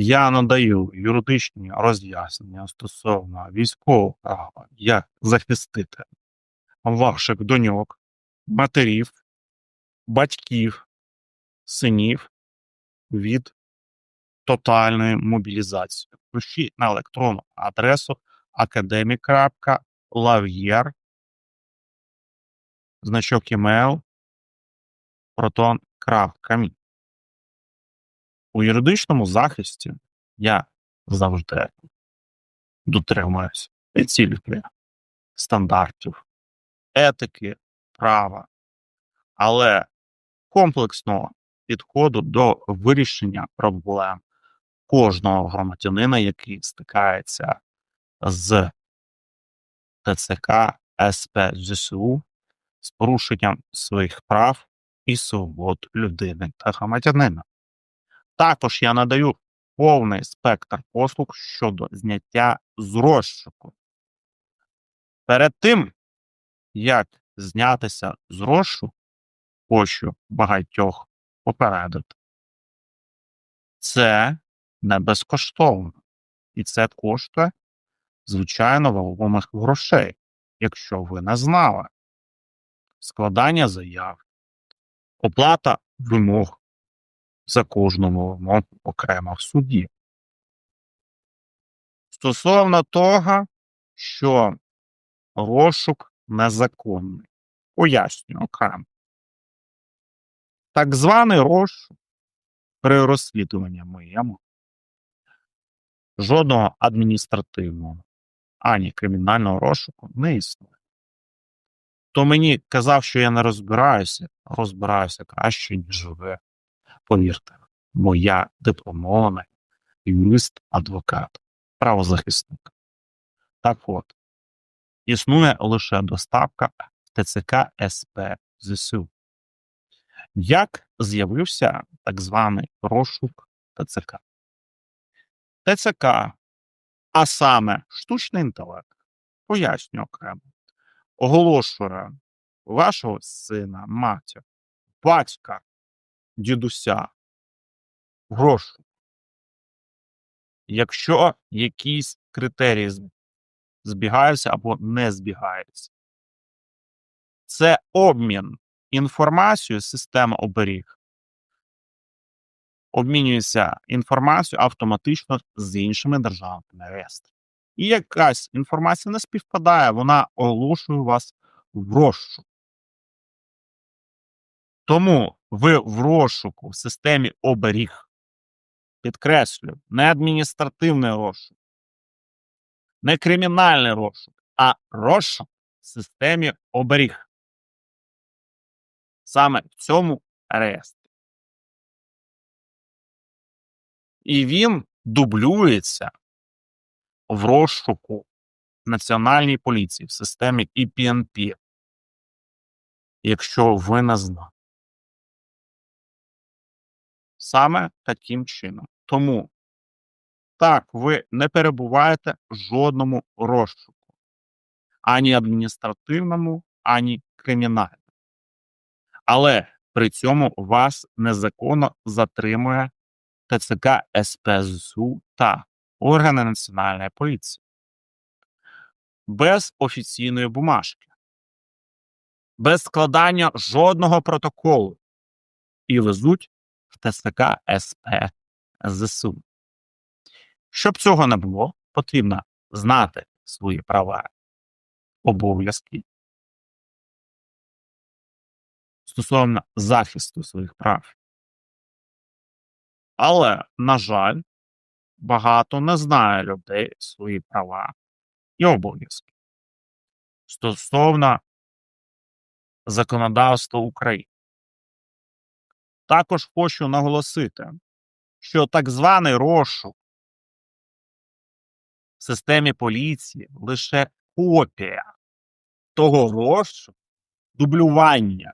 Я надаю юридичні роз'яснення стосовно військового права, як захистити ваших доньок, матерів, батьків, синів від тотальної мобілізації. Пишіть на електронну адресу academic.lavier значок email proton.me. У юридичному захисті я завжди дотримуюсь цілі стандартів, етики, права, але комплексного підходу до вирішення проблем кожного громадянина, який стикається з ТЦК СП ЗСУ з порушенням своїх прав і свобод людини та громадянина. Також я надаю повний спектр послуг щодо зняття з розшуку. Перед тим, як знятися з розшуку, хочу багатьох попередити. Це не безкоштовно. І це коштує, звичайно, вагомих грошей, якщо ви не знали. Складання заяв, оплата вимог за кожну вимогу окремо в суді. Стосовно того, що розшук незаконний. Пояснюю окремо. Так званий розшук при розслідуванні моєму жодного адміністративного ані кримінального розшуку не існує. Хто мені казав, що я не розбираюся, розбираюся краще, ніж ви. Повірте, бо я дипломований юрист, адвокат, правозахисник. Так от, існує лише доставка ТЦК СП ЗСУ. Як з'явився так званий розшук ТЦК? ТЦК, а саме штучний інтелект, поясню окремо, оголошує вашого сина, матір, батька, дідуся в розшук. Якщо якісь критерії збігаються або не збігаються, це обмін інформацією система оберіг. Обмінюється інформацією автоматично з іншими державними реєстрами. І якась інформація не співпадає, вона оголошує вас в розшук. Тому ви в розшуку в системі оберіг. Підкреслюю, не адміністративний розшук, не кримінальний розшук, а розшук в системі оберіг. Саме в цьому реєстрі. І він дублюється в розшуку Національній поліції в системі EPNP. Якщо ви не знали. Саме таким чином. Тому так, ви не перебуваєте в жодному розшуку, ані адміністративному, ані кримінальному. Але при цьому вас незаконно затримує ТЦК СПЗУ та органи Національної поліції без офіційної бумажки, без складання жодного протоколу і везуть в ТСК СП ЗСУ. Щоб цього не було, потрібно знати свої права, обов'язки стосовно захисту своїх прав. Але, на жаль, багато не знає людей свої права і обов'язки стосовно законодавства України. Також хочу наголосити, що так званий розшук в системі поліції лише копія того розшуку, дублювання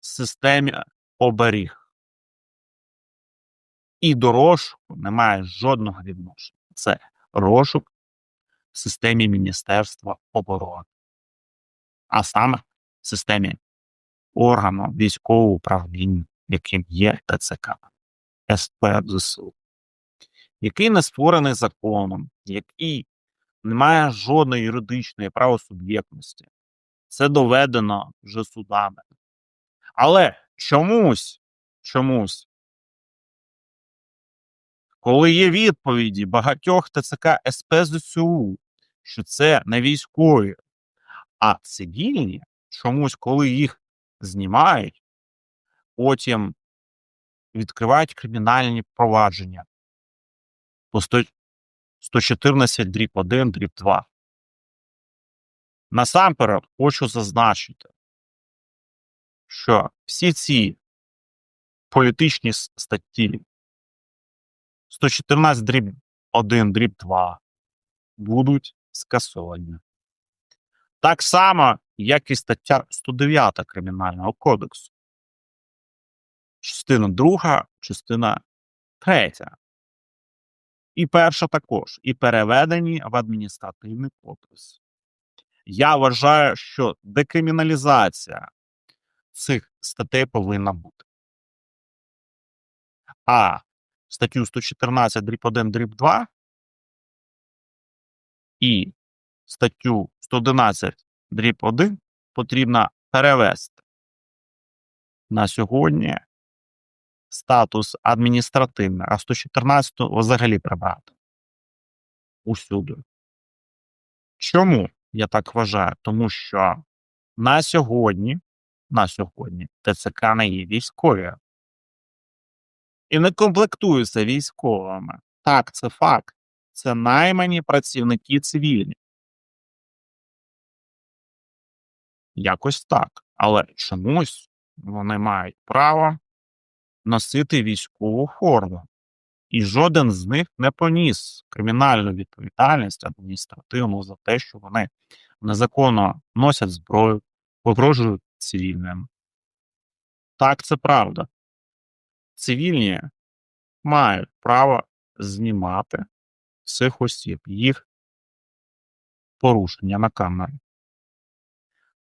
в системі оберіг. І до розшуку немає жодного відношення. Це розшук в системі Міністерства оборони, а саме в системі органу військового управління, яким є ТЦК. СП ЗСУ, який не створений законом, який не має жодної юридичної правосуб'єктності. Це доведено вже судами. Але чомусь, чомусь, коли є відповіді багатьох ТЦК СП ЗСУ, що це не військові, а цивільні, чомусь, коли їх знімають, потім відкривають кримінальні провадження по 114 дріб 1, дріб 2. Насамперед хочу зазначити, що всі ці політичні статті 114 дріб 1, дріб 2 будуть скасовані. Так само, як і стаття 109 Кримінального кодексу. Частина 2, частина 3. І перша також, і переведені в адміністративний кодекс. Я вважаю, що декриміналізація цих статей повинна бути. А статтю 114 дріб 1 дріб 2 і статтю 111 дріб 1 потрібно перевести на сьогодні статус адміністративний, а 114 взагалі прибрати усюди. Чому я так вважаю? Тому що на сьогодні, на сьогодні ТЦК не є військові і не комплектуються військовими. Так, це факт. Це наймані працівники цивільні. Якось так. Але чомусь вони мають право носити військову форму. І жоден з них не поніс кримінальну відповідальність адміністративну за те, що вони незаконно носять зброю, погрожують цивільним. Так, це правда. Цивільні мають право знімати цих осіб, їх порушення на камері.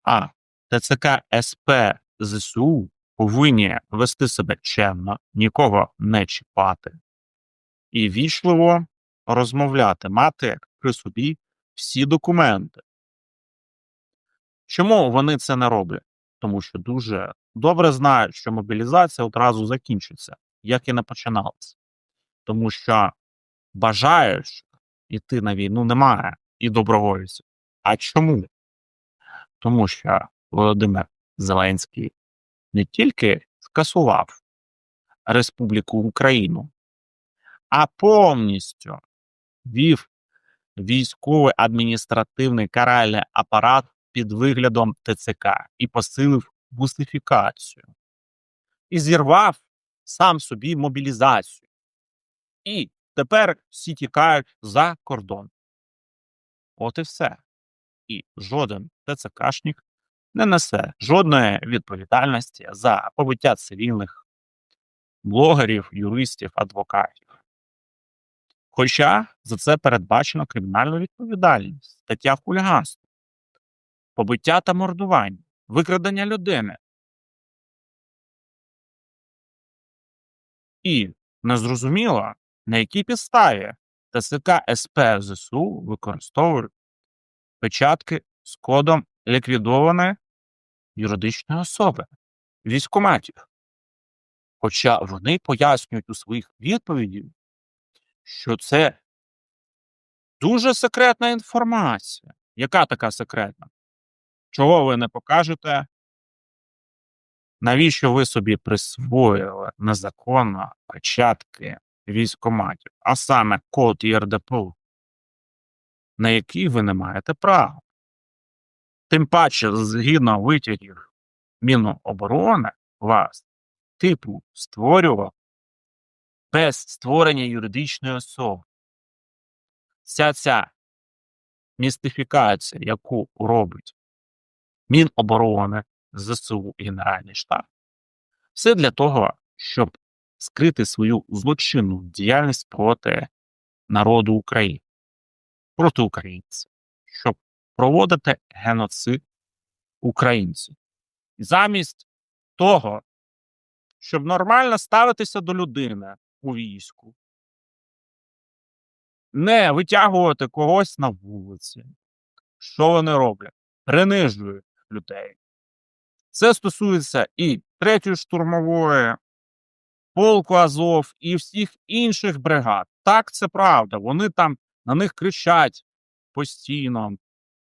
А ТЦК СП ЗСУ повинні вести себе чемно, нікого не чіпати і вічливо розмовляти, мати при собі всі документи. Чому вони це не роблять? Тому що дуже добре знають, що мобілізація одразу закінчиться, як і не починалася. Тому що бажають йти на війну немає і добровольців. А чому? Тому що Володимир Зеленський не тільки скасував Республіку Україну, а повністю вів військовий адміністративний каральний апарат під виглядом ТЦК і посилив бусифікацію. І зірвав сам собі мобілізацію. І тепер всі тікають за кордон. От і все. І жоден ТЦКшник не несе жодної відповідальності за побиття цивільних блогерів, юристів, адвокатів. Хоча за це передбачено кримінальну відповідальність, стаття хуліганства, побиття та мордування, викрадення людини. І незрозуміло, на якій підставі ТСК СП ЗСУ використовують печатки з кодом ліквідованої юридичної особи військоматів. Хоча вони пояснюють у своїх відповідях, що це дуже секретна інформація. Яка така секретна? Чого ви не покажете? Навіщо ви собі присвоїли незаконно печатки військоматів, а саме код ЄРДПУ, на який ви не маєте права? Тим паче, згідно витягів Міноборони, вас, типу, створював без створення юридичної особи. Вся ця містифікація, яку робить Міноборони, ЗСУ і Генеральний штаб, все для того, щоб скрити свою злочинну діяльність проти народу України, проти українців, щоб проводити геноцид українців. Замість того, щоб нормально ставитися до людини, у війську. Не витягувати когось на вулиці. Що вони роблять? Принижують людей. Це стосується і третьої штурмової, полку Азов і всіх інших бригад. Так, це правда. Вони там на них кричать постійно,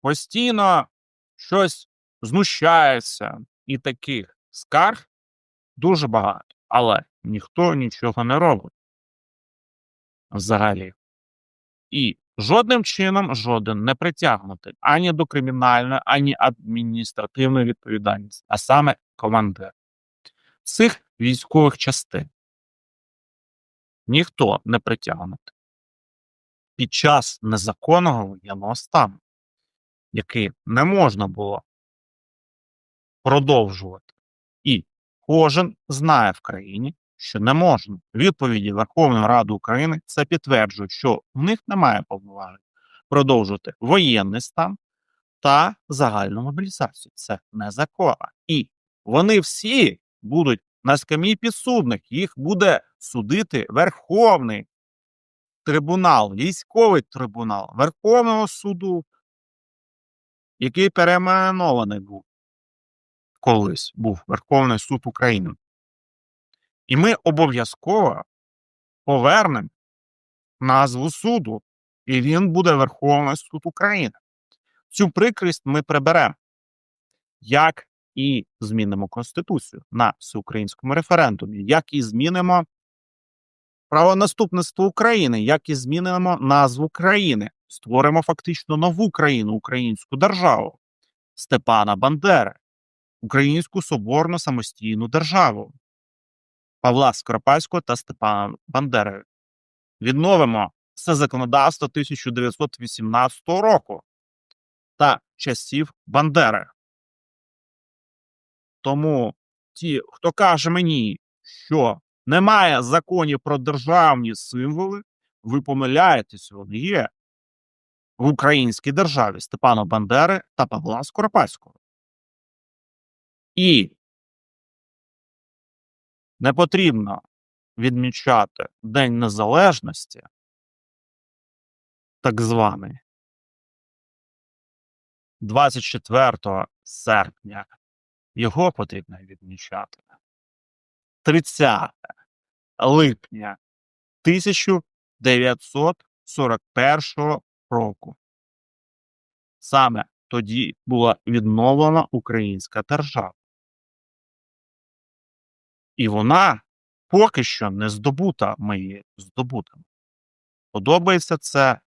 постійно щось знущається, і таких скарг дуже багато. Але ніхто нічого не робить взагалі. І жодним чином жоден не притягнутий ані до кримінальної, ані адміністративної відповідальності, а саме командир цих військових частин. Ніхто не притягнутий. Під час незаконного воєнного стану, який не можна було продовжувати. І кожен знає в країні, що не можна. Відповіді Верховної Ради України це підтверджують, що в них немає повноважень продовжувати воєнний стан та загальну мобілізацію. Це незаконно. І вони всі будуть на скам'ї підсудних. Їх буде судити Верховний трибунал, військовий трибунал Верховного суду, який перейменований був колись був Верховний суд України. І ми обов'язково повернемо назву суду, і він буде Верховний суд України. Цю прикрість ми приберемо, як і змінимо Конституцію на всеукраїнському референдумі, як і змінимо правонаступництво України, як і змінимо назву країни, створимо фактично нову країну, українську державу Степана Бандери, Українську соборну самостійну державу Павла Скоропадського та Степана Бандери. Відновимо все законодавство 1918 року та часів Бандери. Тому ті, хто каже мені, що немає законів про державні символи, ви помиляєтесь, вони є в українській державі Степана Бандери та Павла Скоропадського. І не потрібно відмічати День Незалежності, так званий, 24 серпня. Його потрібно відмічати 30 липня 1941 року. Саме тоді була відновлена українська держава. І вона поки що не здобута, ми її здобутимо. Подобається це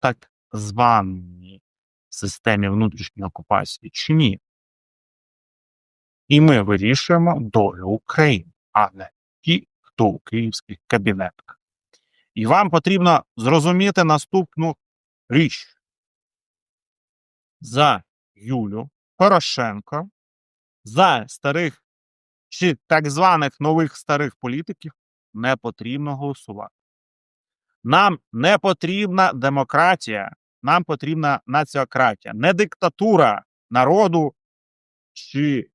так званій системі внутрішньої окупації чи ні? І ми вирішуємо долю України, а не ті, хто у київських кабінетах. І вам потрібно зрозуміти наступну річ. За Юлю Порошенко, за старих чи так званих нових старих політиків не потрібно голосувати. Нам не потрібна демократія, нам потрібна націократія, не диктатура народу чи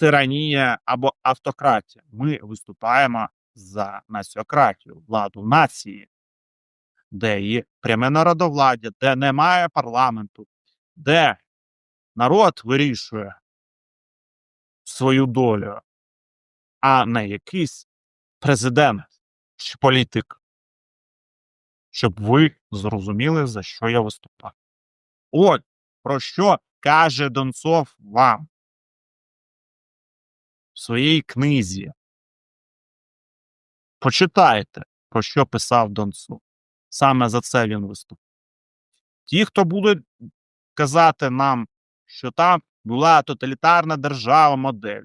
тиранія або автократія. Ми виступаємо за націократію, владу нації, де є пряме народовладдя, де немає парламенту, де народ вирішує свою долю, а не якийсь президент чи політик. Щоб ви зрозуміли, за що я виступаю. От про що каже Донцов вам своїй книзі. Почитайте, про що писав Донцов. Саме за це він виступав. Ті, хто будуть казати нам, що там була тоталітарна держава модель.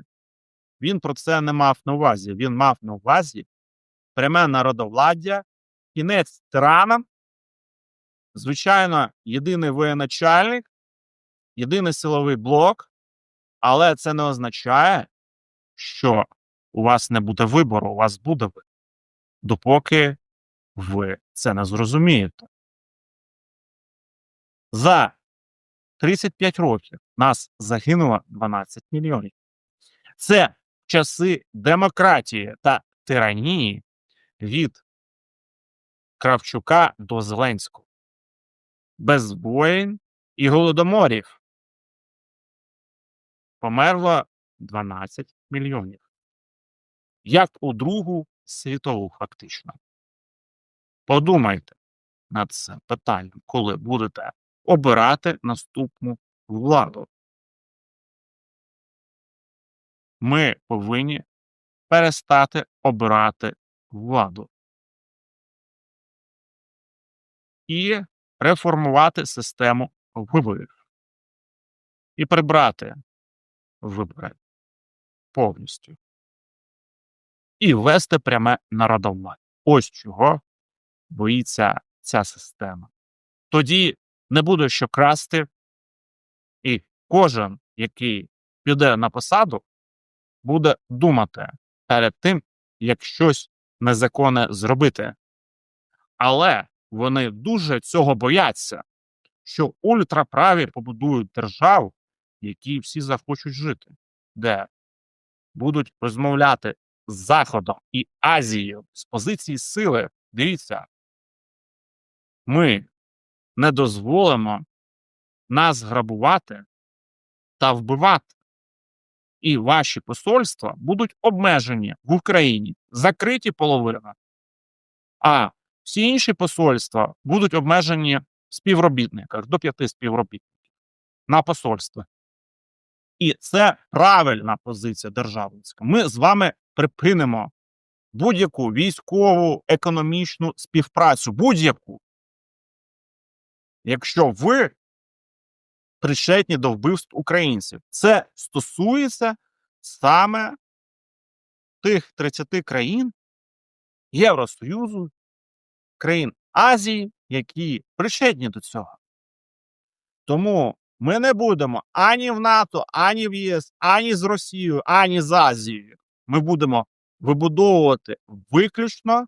Він про це не мав на увазі. Він мав на увазі пряме народовладдя, кінець тиранам, звичайно, єдиний воєначальник, єдиний силовий блок, але це не означає, що у вас не буде вибору, у вас буде вибор, допоки ви це не зрозумієте. За 35 років нас загинуло 12 мільйонів. Це часи демократії та тиранії від Кравчука до Зеленського. Без воїн і голодоморів померло 12 мільйонів. Як у Другу світову, фактично. Подумайте над цим питанням, коли будете обирати наступну владу. Ми повинні перестати обирати владу і реформувати систему виборів і прибрати вибори повністю і ввести пряме народовладдя. Ось чого боїться ця система. Тоді не буде що красти, і кожен, який піде на посаду, буде думати перед тим, як щось незаконне зробити. Але вони дуже цього бояться, що ультраправі побудують державу, в якій всі захочуть жити, де будуть розмовляти з Заходом і Азією з позиції сили. Дивіться, ми не дозволимо нас грабувати та вбивати. І ваші посольства будуть обмежені в Україні, закриті половина, а всі інші посольства будуть обмежені в співробітниках до п'яти співробітників на посольство. І це правильна позиція державницька. Ми з вами припинимо будь-яку військову, економічну співпрацю, будь-яку. Якщо ви причетні до вбивств українців, це стосується саме тих 30 країн Євросоюзу, країн Азії, які причетні до цього. Тому ми не будемо ані в НАТО, ані в ЄС, ані з Росією, ані з Азією. Ми будемо вибудовувати виключно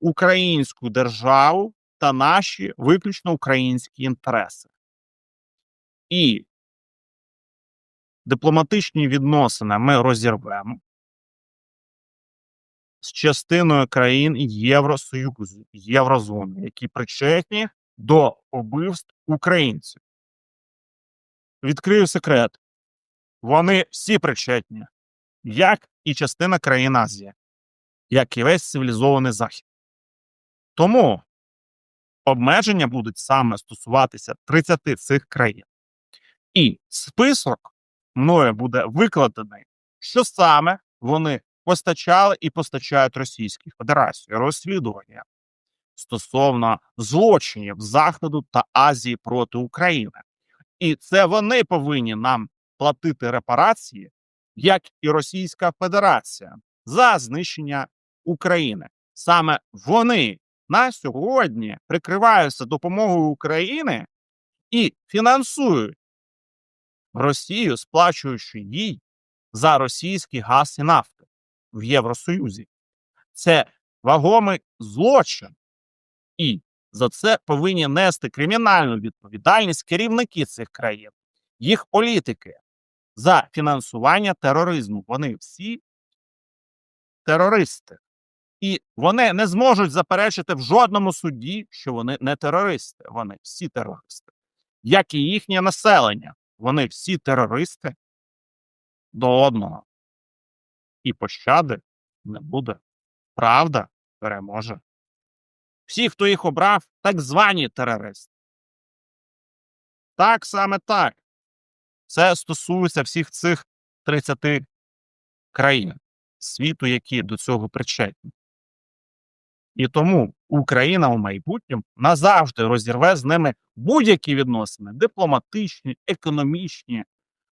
українську державу та наші виключно українські інтереси. І дипломатичні відносини ми розірвемо з частиною країн Євросоюзу, Єврозони, які причетні до убивств українців. Відкрию секрет. Вони всі причетні, як і частина країн Азії, як і весь цивілізований Захід. Тому обмеження будуть саме стосуватися 30 цих країн. І список мною буде викладений, що саме вони постачали і постачають Російській Федерації розслідування стосовно злочинів Заходу та Азії проти України. І це вони повинні нам платити репарації, як і Російська Федерація, за знищення України. Саме вони на сьогодні прикриваються допомогою України і фінансують Росію, сплачуючи їй за російський газ і нафту в Євросоюзі. Це вагомий злочин, і за це повинні нести кримінальну відповідальність керівники цих країн, їх політики за фінансування тероризму. Вони всі терористи. І вони не зможуть заперечити в жодному суді, що вони не терористи. Вони всі терористи, як і їхнє населення. Вони всі терористи до одного. І пощади не буде. Правда переможе. Всі, хто їх обрав, так звані терористи. Так саме так. Це стосується всіх цих 30 країн світу, які до цього причетні. І тому Україна у майбутньому назавжди розірве з ними будь-які відносини дипломатичні, економічні,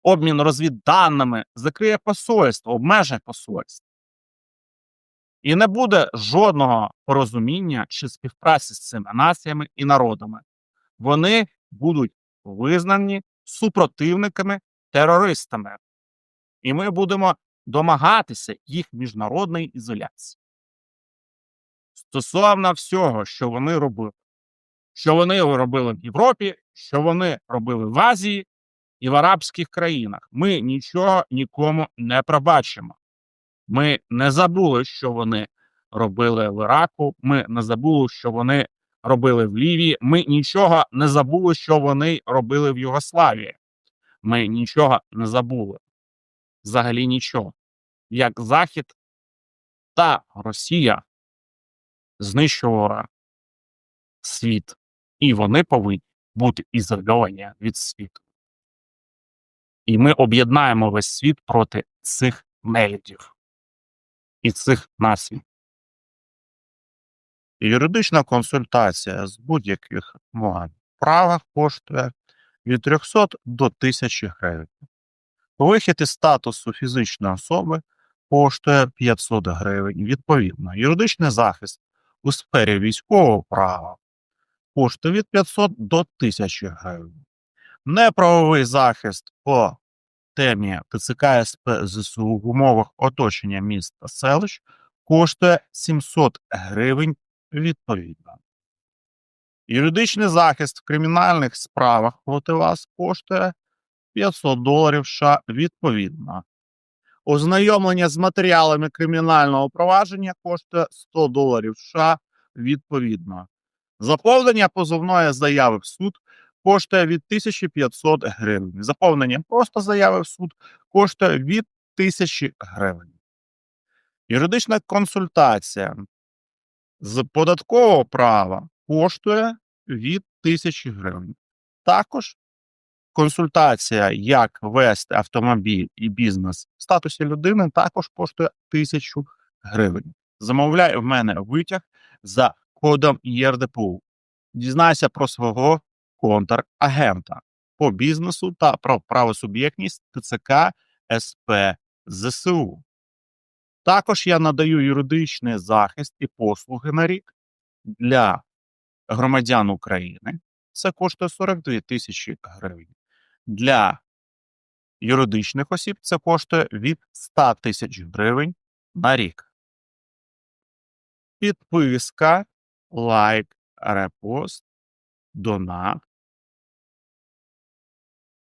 обмін розвідданими, закриє посольство, обмежить посольство. І не буде жодного порозуміння чи співпраці з цими націями і народами. Вони будуть визнані супротивниками, терористами. І ми будемо домагатися їх міжнародної ізоляції. Стосовно всього, що вони робили, що вони робили в Європі, що вони робили в Азії і в арабських країнах, ми нічого нікому не пробачимо. Ми не забули, що вони робили в Іраку. Ми не забули, що вони робили в Лівії. Ми нічого не забули, що вони робили в Югославії. Ми нічого не забули. Взагалі нічого. Як Захід та Росія знищували світ, і вони повинні бути ізольовані від світу. І ми об'єднаємо весь світ проти цих нелюдів і цих націй. Юридична консультація з будь-яких мов правах коштує від 300 до 1000 гривень. Вихід із статусу фізичної особи коштує 500 гривень. Відповідно, юридичний захист у сфері військового права коштує від 500 до 1000 гривень. Неправовий захист по темі ТЦК СП ЗСУ в умовах оточення міст та селищ коштує 700 гривень відповідно. Юридичний захист в кримінальних справах проти вас коштує 500 доларів США відповідно. Ознайомлення з матеріалами кримінального провадження коштує 100 доларів США відповідно. Заповнення позовної заяви в суд коштує від 1500 гривень. Заповнення просто заяви в суд коштує від 1000 гривень. Юридична консультація з податкового права коштує від 1000 гривень. Також консультація, як вести автомобіль і бізнес в статусі людини, також коштує 1000 гривень. Замовляй в мене витяг за кодом ЄРДПУ. Дізнайся про свого контрагента по бізнесу та про правосуб'єктність ТЦК СП ЗСУ. Також я надаю юридичний захист і послуги на рік для громадян України. Це коштує 42 тисячі гривень. Для юридичних осіб це коштує від 100 тисяч гривень на рік. Підписка, лайк, репост, донат.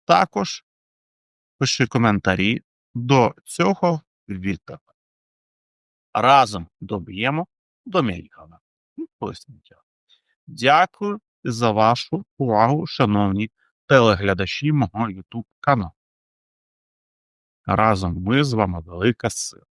Також пиши коментарі до цього відео. Разом доб'ємо до мільйона. Дякую за вашу увагу, шановні телеглядачі мого YouTube каналу. Разом ми з вами велика сила.